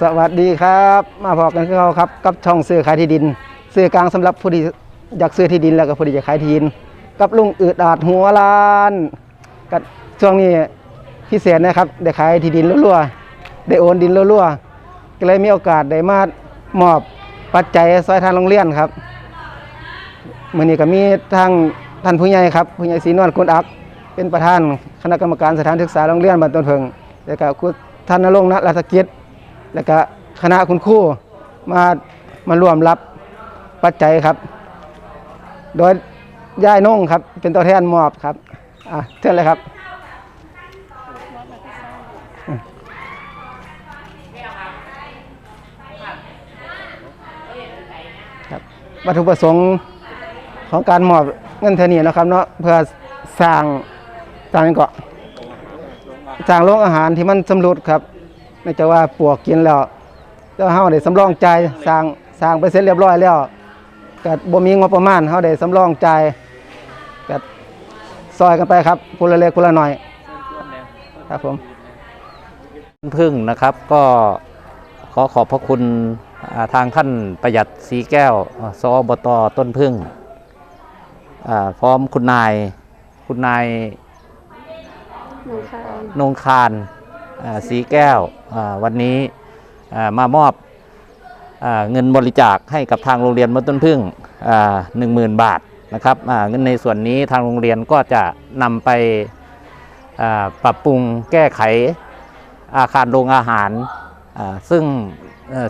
สวัสดีครับ มาพอกันกับเราครับ กับช่องซื้อขายที่ดิน ซื้อกลางสำหรับผู้ที่อยากซื้อที่ดินแล้วก็ผู้ที่จะขายที่ดิน กับลุงอืดอาดหัวลานกับช่วงนี้พิเศษนะครับได้ขายที่ดินรัวๆได้โอนดินรัวๆก็เลยมีโอกาสได้มามอบปัจจัยซอยทางโรงเรียนครับมื่อนี้ก็มีทางท่านผู้ใหญ่ครับผู้ใหญ่ศรีนวลกุลอักเป็นประธานคณะกรรมการสถานศึกษาโรงเรียนบ้านต้นเพิงแล้วก็คุณ ท่านนรงค์ณรัตกิจ แล้วก็คณะคุณครูมามาร่วมรับปัจจัยครับ โดยย่ายนงครับ เป็นตัวแทนมอบครับอะเชิญเลยครับครับวัตถุประสงค์ของการมอบเงินเทนี้นะครับเนาะเพื่อสร้างสร้างเกาะ สร้างโรงอาหารที่มันสำรุดครับเนื่องจากว่าปวกกินแล้วแล้วเฮาได้สำรองใจายสร้างสร้างไปเสร็จเรียบร้อยแล้วก็บ่มีงบประมาณเฮาได้สำรองใจ่ายก็ซอยกันไปครับผู้ละเล็กผู้ละหน้อยครับผม พึ่งนะครับก็ขอขอบพระคุณอ่าทางท่านประหยัดสีแก้วอ่าสอบตต้นพึ่งอ่าพร้อมคุณนายคุณนาย หนูค่ะนงคารสีแก้ววันนี้มามอบเงินบริจาคให้กับทางโรงเรียนมต้นพึ่งหนึ่งหมื่นบาทนะครับเงินในส่วนนี้ทางโรงเรียนก็จะนำไปปรับปรุงแก้ไขอาคารโรงอาหาร ซึ่ง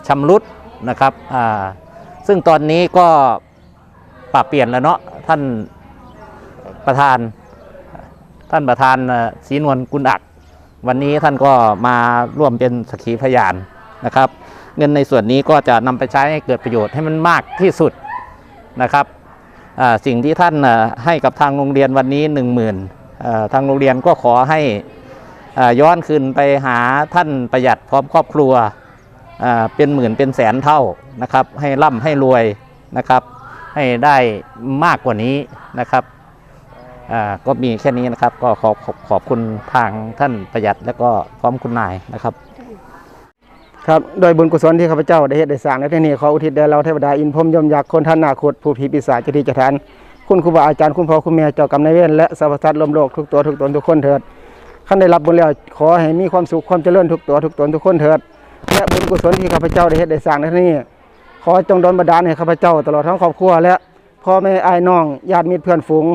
ชำรุดนะครับซึ่งตอนนี้ก็ปรับเปลี่ยนแล้วเนาะท่านประธาน ท่านประธานศรีนวลกุลอัก วันนี้ท่านก็มาร่วมเป็นสักขีพยานนะครับ เงินในส่วนนี้ก็จะนำไปใช้ให้เกิดประโยชน์ให้มันมากที่สุดนะครับสิ่งที่ท่านให้กับทางโรงเรียนวันนี้ 1 0,000ทางโรงเรียนก็ขอให้ย้อนคืนไปหาท่านประหยัดพร้อมครอบครัวเป็นหมื่นเป็นแสนเท่านะครับ ให้ร่ำให้รวยนะครับ ให้ได้มากกว่านี้นะครับ ก็มีแค่นี้นะครับ ก็ขอบขอบขอบคุณทางท่านประหยัดและก็พร้อมคุณนายนะครับ ครับโดยบุญกุศลที่ข้าพเจ้าได้เฮ็ดได้สร้างในที่นี้ขออุทิศแด่เราเทวดาอินพรมยมยักษ์คนท่านนาคตผู้ผีปีศาจเจ้าที่เจ้าทานคุณครูบาอาจารย์คุณพ่อคุณแม่เจ้ากรรมนายเวรและสรรพสัตว์ลมโลกทุกตัวทุกตนทุกคนเถิดขั้นได้รับบุญแล้วขอให้มีความสุขความเจริญทุกตัวทุกตนทุกคนเถิดและบุญกุศลที่ข้าพเจ้าได้เฮ็ดได้สร้างในที่นี้ขอจงดลบันดาลให้ข้าพเจ้าตลอดทั้งครอบครัวและพ่อแม่อายน้องญาติมิตรเพื่อนฝูง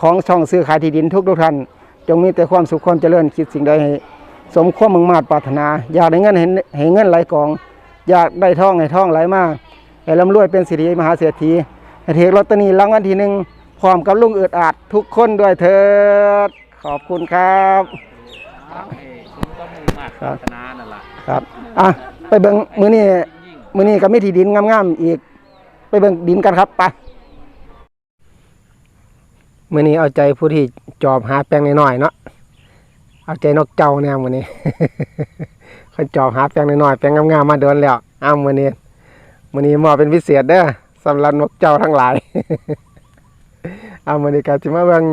ของช่องซื้อขายที่ดินทุกทุกๆท่าน จงมีแต่ความสุขความเจริญคิดสิ่งใดให้สมความมุ่งมา่ปรารถนา อยากได้เงินเห็นเห็นเงินไหลกอง อยากได้ทองให้ทองไหลมาให้ร่ำรวยเป็นสิริมหาเศรษฐีให้เทกลอตเตอรี่รางวัลที่หนึ่งพร้อมกับลุงเอิดอาจทุกคนด้วยเถิดขอบคุณครับครับครับอะไปเบิ่งมือนี้มือนี้ก็มีที่ดินงามๆอีก ไปเบิ่งดินกันครับไป มื่อนี้เอาใจผู้ที่จอบหาแปลงน้อยๆเนาะเอาใจนกเจ้าแนวมือนี้เขาจอบหาแปลงน้อยๆแปลงงามๆมาเดินแล้วอ้าวมือนี้มือนี้มอเป็นพิเศษเด้อสำหรับนกเจ้าทั้งหลายเอามือนี้ก็จะมาเบิ่ง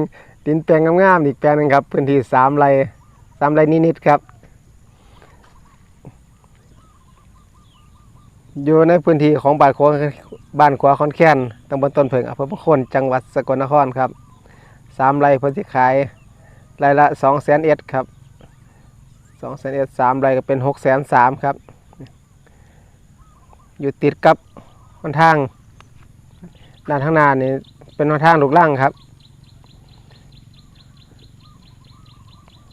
ดินแปลงงามๆอีกแปลงหนึงครับ พื้นที่สามไร่สามไร่นิดๆครับอยู่ในพื้นที่ของบ้านขวาบ้านขวาคอนแค้นตำบลต้นเพิงอำเภอพระโคนจังหวัดสกลนครครับ สามไร่เพิ่นสิขายไร่ละสองแสนเอ็ดครับสองแสนเอ็ดสามไร่ก็เป็นหกแสนสามครับ อยู่ติดกับหนทางด้านข้างหน้านี่เป็นหนทางลูกล่างครับ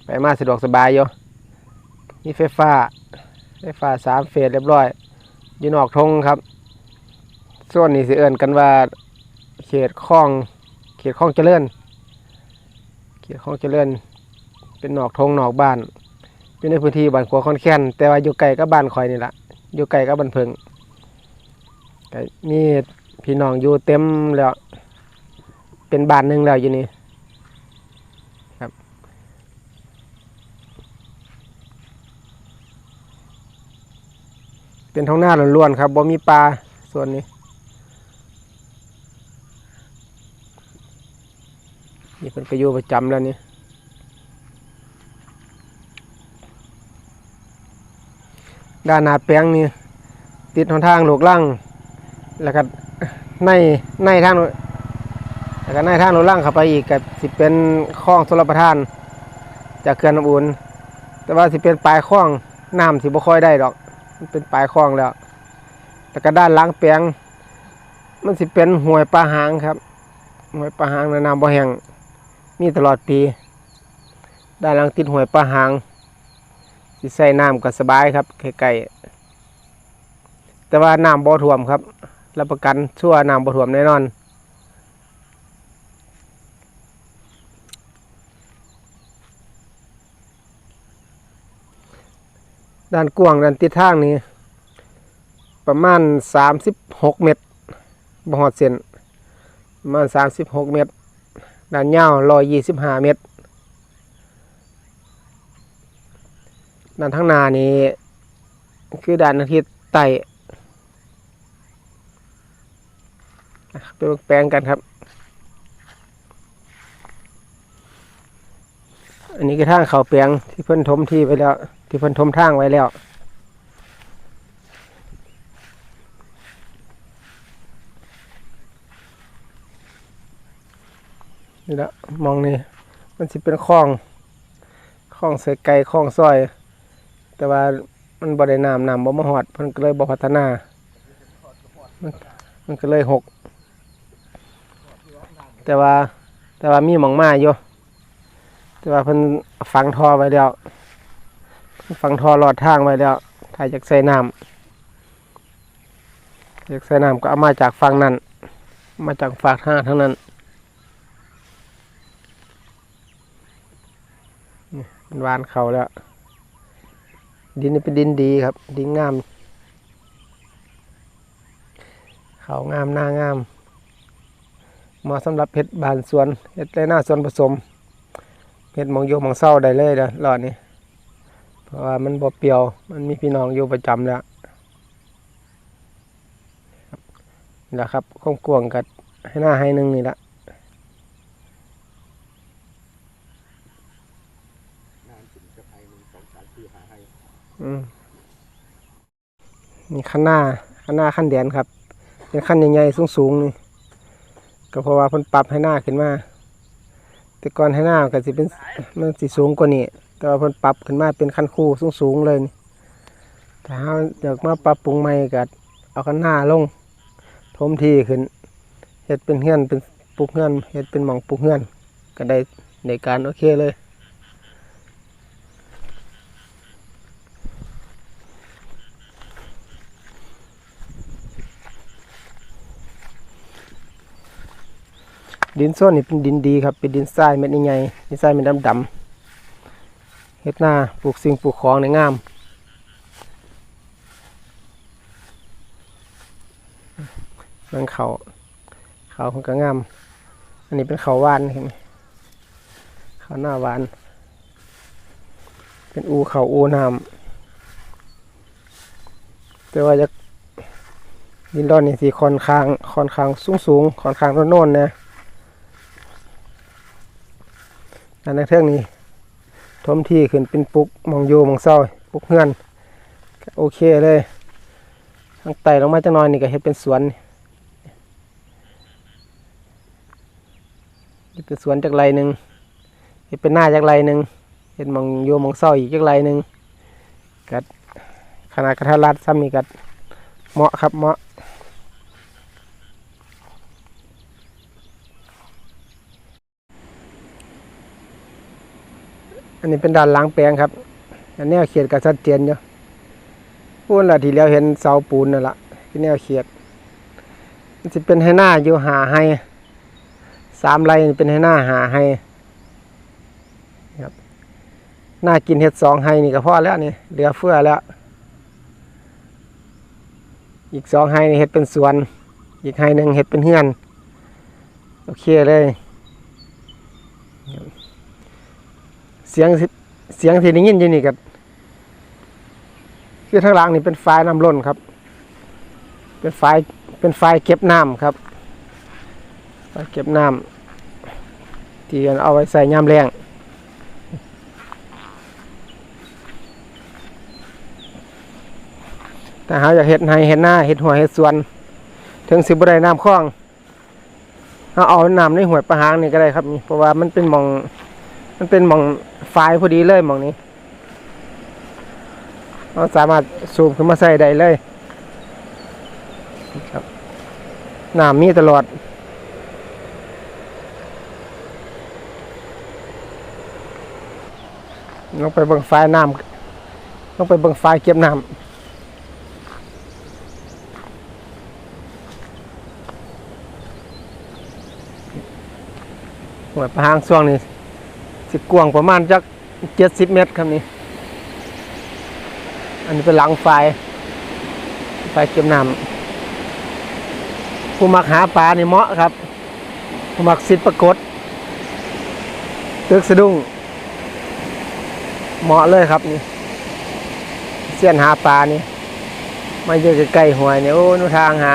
ไปมาสะดวกสบายอยู่มีไฟฟ้าไฟฟ้าสามเฟสเรียบร้อยอยู่นอกทงครับ ส่วนนี้สิเอิ้นกันว่าเขตคลองเขตคลองเจริญ เขตคลองเจริญ เป็นหนอกทงหนอกบ้านอยู่ในพื้นที่บ้านขัวคอนแค้นแต่ว่าอยู่ไกลกับบ้านข่อยนี่แหละอยู่ไกลกับบ้านเพิงก็มีพี่น้องอยู่เต็มแล้ว เป็นบ้านหนึ่งแล้วอยู่นี่ครับ เป็นท้องหน้าล้วนๆครับบ่มีปลาส่วนนี้ นี่เป็นกระยูประจำแล้วนี่ด้านหน้าแปลงนี่ติดหนทางหลกลังแล้วก็ในในทางแล้วก็ในทางหลกลังเข้าไปอีกก็สิเป็นคลองชลประทาน จากเขื่อนน้ำอุ่นแต่ว่าสิเป็นปลายคลองน้ำสิบ่ค่อยได้ดอก มันเป็นปลายคลองแล้วแล้วก็ด้านหลังแปลงมันสิเป็นห้วยปลาหางครับห้วยปลาหางในะน้ำบ่แห้ง มีตลอดปี ด้านหลังติดหวยปลาหางสิใส่น้ำก็สบายครับใกลๆแต่ว่าน้ำบ่ท่วมครับ รับประกันชั่วน้ำบ่ท่วมแน่นอนด้านกว้างด้านติดทางนี้ ประมาณ 36 เมตรบ่ฮอดเส้นประมาณ 36 เมตร ด้านยาว125เมตร ด้านทางนานี้คือด้านอาทิตย์ใต้อ่ไปเบิ่งแปลงกันครับ อันนี้คือทางเขาแปลงที่เพิ่นถมที่ไว้แล้ว ที่เพิ่นถมทางไว้แล้ว นี่ละมองนี่มันสิเป็นคลองคลองใส่ไก่คลองซอย แต่ว่ามันบ่ได้น้ำน้ำบ่มาหอดเพิ่นก็เลยบ่พัฒนา มันมันก็เลยหก แต่ว่าแต่ว่ามีหมองมาอยู่แต่ว่าเพิ่นฝังท่อไว้แล้วฝังท่อหลอดทางไว้แล้วถ้าอยากใส่น้ำอยากใส่น้ำก็เอามาจากฝั่งนั้น มาจากฝากทางทั้งนั้น มันห วานเขาแล้ว ดินนี่เป็นดินดีครับ ดินงาม เขางามหน้างามเหมาะสำหรับเพชรบานสวนเฮ็ดไรหน้าสวนผสมเพชรมองโยมองเศร้าได้เลยเด้อรอดนี้เพราะว่ามันบ่เปรียว มันมีพี่น้องอยู่ประจำแล้วนะครับคงกวงกับให้หน้าให้หนึ่งนี่ละ อืม นี่ขั้นหน้าขั้นหน้าขั้นแดนครับ เป็นขั้นใหญ่ๆสูงๆนี่ก็เพราะว่าเพิ่นปรับให้หน้าขึ้นมา แต่ก่อนให้หน้าก็สิเป็นมันสิสูงกว่านี้แต่ว่าเพิ่นปรับขึ้นมาเป็นขั้นคู่สูงๆเลยนี่ถ้าเราอยากมาปรับปรุงใหม่ก็เอาขั้นหน้าลงทมทีขึ้นเฮ็ดเป็นเฮือนเป็นปลูกเฮือนเฮ็ดเป็นหม่องปลูกเฮือนก็ได้ในการโอเคเลย ดินโซนนี่เป็นดินดีครับเป็นดินทรายเม็ดใหญ่ดินทรายเม็ดดำๆเฮ็ดหน้าปลูกสิ่งปลูกของในงามนั่นเขาเขาคนก็งามอันนี้เป็นเขาวานเห็นไหมเขาหน้าวาน เป็นอูเขาอูน้ำแต่ว่าจะดินดอนนี่สีค่อนข้างค่อนข้างสูงสูงค่อนข้างโน่นๆนะ อันนั้นเท่งนี้ทมที่ขึ้นเป็นปุกมองโยมองเศร้าปุกเฮือนโอเคเลยทางไต่ลงมาจังน้อยนี่ก็เฮ็ดเป็นสวนเฮ็ดเป็นสวนจากไรหนึ่งเฮ็ดเป็นหน้าจากไรหนึ่งเฮ็ดมองโยมองเศร้าอีกจากไรหนึ่งกัดขนาดกระทะรัดซ้ำนี่กัดเหมาะครับเหมาะ อันนี้เป็นด้านล้างแปลงครับ อันนี้เขียดกับชัดเจนอยู่พูนละทีแล้วเห็นเสาปูนนั่นละที่แนวเขียดมันจะเป็นให้หน้าอยู่หาให้สามไรเป็นให้หน้าหาให้ครับหน้ากินเห็ดสองให้นี่ก็พอแล้วนี่เหลือเฟือแล้ว อีกสองให้นี่เห็ดเป็นสวน อีกให้หนึ่งเห็ดเป็นเฮือน โอเคเลย เสียงเสียงที่ได้ยินอยู่นี่กับคือทางหล่างนี่เป็นไฟน้ำล้นครับ เป็นไฟเป็นไฟเก็บน้ำครับไฟเก็บน้ำที่เอาไว้ใส่ยามแรงแต่หาอยากเฮ็ดให้เฮ็ดหน้าเฮ็ดหัวเฮ็ดสวน ถึงสิบได้น้ำคลองเฮาเอาน้ำในห้วยปะหางนี่ก็ได้ครับ เพราะว่ามันเป็นมอง มันเป็นหม่องฝายพอดีเลยหม่องนี้เราสามารถสูบขึ้นมาใส่ได้เลยครับน้ำมีตลอดลงไปเบิ่งไฟน้ำลงไปเบิ่งไฟเก็บน้ำหัวปลาหางช่วงนี้ สิกวางประมาณจักเจ็ดสิบเมตรครับนี่ อันนี้เป็นหลังไฟ ไฟเก็บน้ำผู้มักหาปลานี่เหมาะครับ ผู้มักสิทธิ์ปรากฏตึกสะดุ้งเหมาะเลยครับนี่ เสี้ยนหาปลานี่ มาเยอใกล้ๆหวยเนี่ยโอ้นูทางหา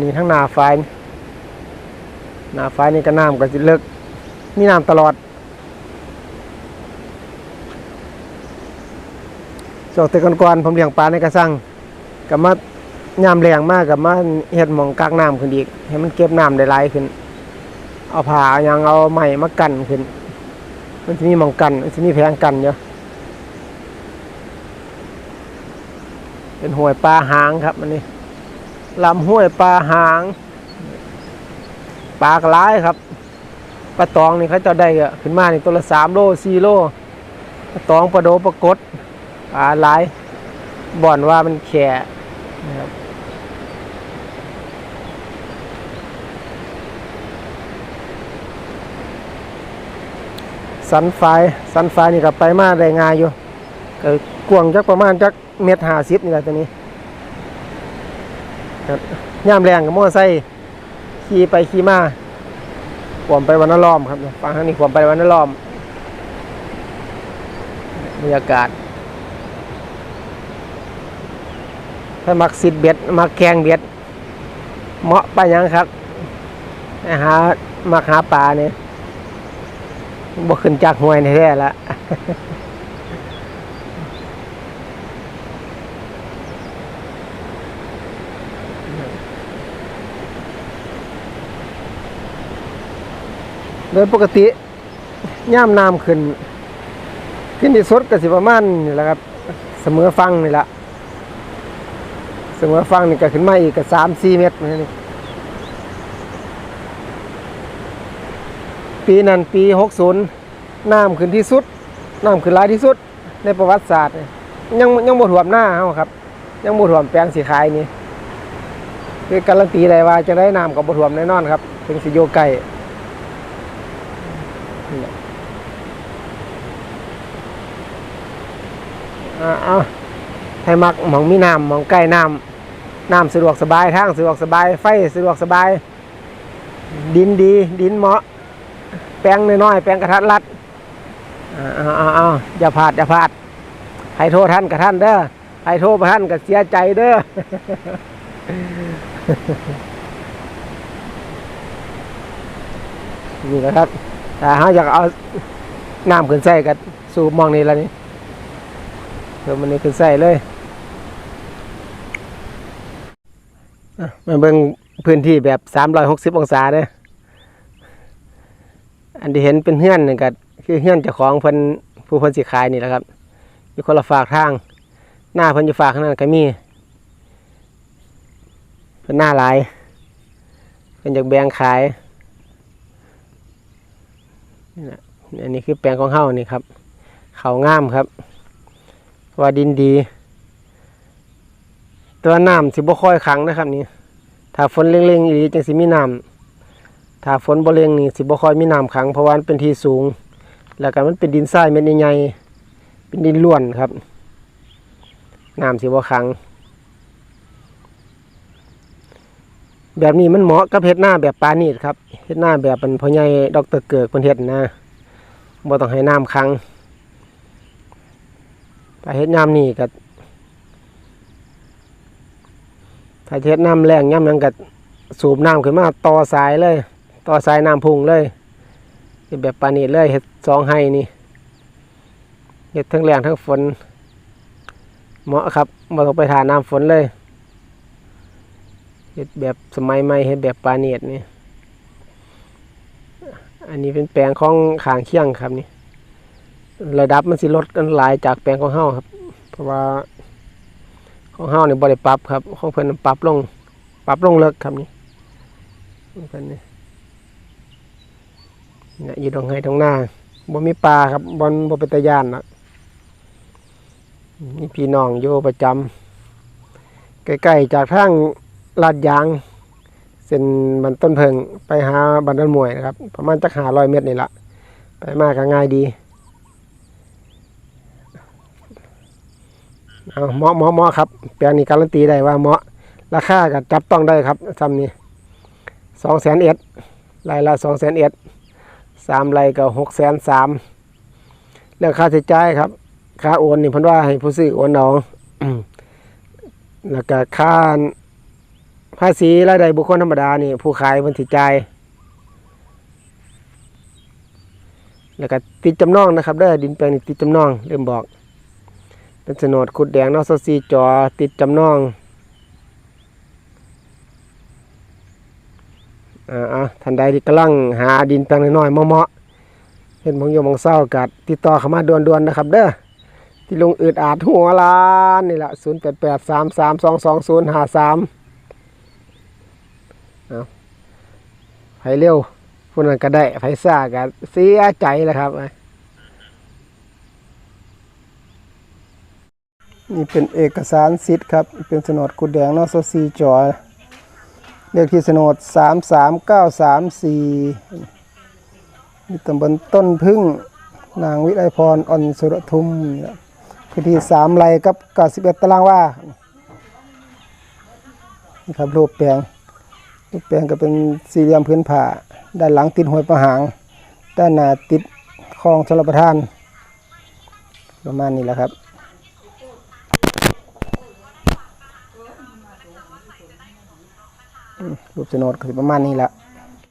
นนี้ทั้งหนาไฟนี่หนาไฟนี่ก็น้ำก็จะเลิกมีน้ำตลอดช่วงแต่ก่อนๆผมเลี้ยงปลาในกระสังกับมายามแรงมากกับมาเฮ็ดหมองกักน้ำขึ้นอีกให้มันเก็บน้ำได้หลายขึ้น เอาผ้าเอายังเอาไม้มากันขึ้น มันจะมีหมองกันมันจะมีแพงกันเยอะเป็นห้วยปลาหางครับมันนี่ ลำห้วยปลาหางปลากระไรครับปลาตองนี่เขาจะได้ก็ขึ้นมานี่ตัวละสามโลสี่โลปลาตองปลาโดปลากดปลาหลายบ่อนว่ามันแข่นะครับสันไฟสันไฟนี่กับไปมาได้ง่ายอยู่ก็กวงจักประมาณจักเมตรห้าสิบนี่แหละตัวนี้ ย่ามแรงกับมอไซค์ขี่ไปขี่มาขวมไปวันละล้อมครับฟังทางนี้ขวมไปวันละล้อมบรรยากาศถ้ามักสิดเบ็ดมักแกงเบ็ดเหมาะไปยังครับไปหามักหาปลาเนี่ยบ่ขึ้นจากห้วยแท้ๆละ โดยปกติย่ามน้ำขึ้น ขึ้นที่สุดก็สิประมาณนี่แหละครับ เสมอฟังนี่แหละเสมมติว่าฟังนี่ก็ขึ้นมาอีกก็สามสี่เมตรนี่ปีนั้นปีหกศูนย์น้ำขึ้นที่สุดน้ำขึ้นหลายที่สุดในประวัติศาสตร์ ยังยังบทถ่วมหน้าเขาครับ ยังบทถ่วมแปลงสีขายนี่คือการันตีได้ว่าจะได้น้ำกับบทถ่วมแน่นอนครับ ถึงสิโยไก่นี่แหละอ่า เอาให้มักมองมีน้ำมองใกล้น้ำน้ำสะดวกสบายทางสะดวกสบาย ไฟสะดวกสบาย ดินดี ดินเหมาะ แปลงน้อยๆแปลงกระทัดรัดอ่าเอาเอาเอาอย่าพลาดอย่าพลาดให้โทษท่านกับท่านเด้อให้โทษท่านกับเสียใจเด้อนี่แหละครับแต่เขาอยากเอาน้ำขึ้นใส่กับสูบมองนี่แล้วนี่ เดี๋ยวมันนี่ขึ้นใส่เลยอะมาเบิ่งพื้นที่แบบ 360 องศาเด้ออันที่เห็นเป็นเฮือนนี่ก็คือเฮือนเจ้าของเพิ่นผู้เพิ่นสิขายนี่แหละครับ อยู่คนละฝากทาง หน้าเพิ่นอยู่ฝากข้างนั้นก็มีเพิ่นหน้าหลายเพิ่นอยากแบ่งขายนี่นะอันนี้คือแปลงของเฮานี่ครับ เขางามครับ ว่าดินดี ตัวน้ำสิบ่ค่อยขังนะครับนี่ถ้าฝนเร่งๆอีหลีจังสิมีน้ำถ้าฝนบ่เร่งนี่สิบ่ค่อยมีน้ำขังเพราะว่ามันเป็นที่สูง แล้วก็มันเป็นดินทรายเม็ดใหญ่ๆเป็นดินล้วนครับน้ำสิบ่ขัง แบบนี้มันเหมาะกับเฮ็ดหน้าแบบปานีดครับเฮ็ดหน้าแบบเป็นพ่อใหญ่ดอกเตอรเกิกเพิ่นเฮ็ดนะบ่ต้องให้น้ำขัง ถ้าเฮ็ดยามนี่ก็ถ้าเฮ็ดน้ำแรงยามนั้นก็สูบน้ำขึ้นมาต่อสายเลย ต่อสายน้ำพุ่งเลยเฮ็ดแบบปานนีตเลยเฮ็ดสองไห้นี่เฮ็ดทั้งแรงทั้งฝน เหมาะครับบ่ต้องไปทาน้ำฝนเลยเฮ็ดแบบสมัยใหม่เฮ็ดแบบปานีนี่อันนี้เป็นแปลงของขางเคียงครับนี่ ระดับมันสิลดกันหลายจากแปลงของเฮาครับ เพราะว่าของเฮาเนี่ยบ่ได้ปรับครับ ของเพิ่นปรับลง ปรับลงเลิกครับนี่เพิ่นนี่เนี่ยอยู่ตรงไห้ตรงหน้าบ่มีปลาครับบ่บ่เป็นตะยานนะมีพี่น้องอยู่ประจำใกล้ๆจากทางลาดยางเส้นบันต้นเพิงไปหาบันดันมวยนะครับ ประมาณจักหาร้อยเมตรนี่ละไปมากก็ง่ายดี เอาเหมาะเหมาะเหมาะครับ แปลงนี้การันตีได้ว่าเหมาะ ราคาก็จับต้องได้ครับซ้ำนี้สองแสนเอ็ดรายละสองแสนเอ็ดสามไรก็หกแสนสามเรื่องค่าใช้จ่ายครับ ค่าโอนนี่พิ่นว่าให้ผู้ซื้อโอนเอาแล้วก็ค่าภาษีรายได้บุคคลธรรมดานี่ผู้ขายเพิ่นสิจ่ายแล้วก็ติดจำนองนะครับเด้อดินแปลงนี่ติดจำนองเริ่มบอก เป็นโฉนดขุดแดงนอสซีจอติดจำนองอ่าท่านใดที่กำลังหาดินแปลงน้อยๆเหมาะๆเห็นมองโยมมองเศร้ากัดติดต่อเข้ามาด่วนๆนะครับ เด้อที่ลงอืดอาดหัวล้านนี่แหละ0883322053ไผเร็วผู้นั้นก็ได้ไผซ่าก็เสียใจแหล้วครับ นี่เป็นเอกสารสิทธิ์ครับ เป็นโฉนดกุดแดงนอสซีจอเลขที่โฉนด33934นี่ตำบลต้นพึ่ง นางวิไลพรอ่อนสุรทุมนี่ล่ะพื้นที่สามไร่กับ91ตารางวานี่ครับรูปแปลงรูปแปลงก็เป็นสี่เหลี่ยมพื้นผ้าด้านหลังติดห้วยประหาง ด้านหน้าติดคลองชลประทาน ประมาณนี้แหละครับ อืม รูปโนดก็สิประมาณนี้แหละ